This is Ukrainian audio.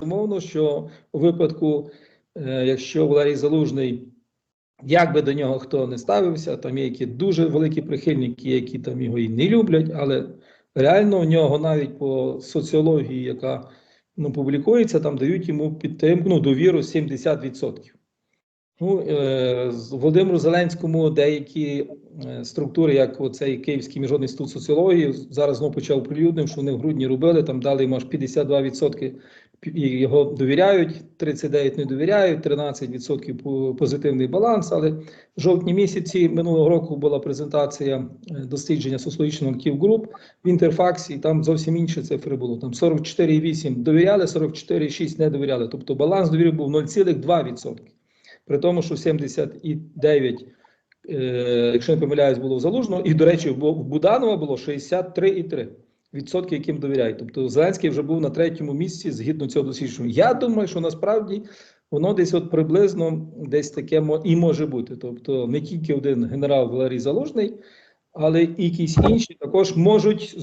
безумовно, що у випадку, е, якщо Валерій Залужний, як би до нього хто не ставився, там є які дуже великі прихильники, які там його і не люблять, але реально у нього навіть по соціології, яка ну, публікується, там дають йому підтримку, ну, довіру 70%. Ну, е, Володимиру Зеленському деякі структури, як оцей Київський міжнародний інститут соціології, зараз знову почав прилюдним, що вони в грудні робили, там дали йому аж 52% його довіряють, 39 не довіряють, 13% позитивний баланс. Але в жовтні місяці минулого року була презентація е, дослідження соціологічного груп в інтерфаксі, і там зовсім інші цифри було. Там 44,8 довіряли, 44,6 не довіряли. Тобто баланс довіри був 0,2%. При тому, що 79, е, якщо не помиляюсь, було в Залужного, і, до речі, в Буданова було 63,3 відсотки, яким довіряють. Тобто Зеленський вже був на третьому місці згідно цього дослідження. Я думаю, що насправді воно десь от приблизно десь таке і може бути. Тобто не тільки один генерал Валерій Залужний, але і якісь інші також можуть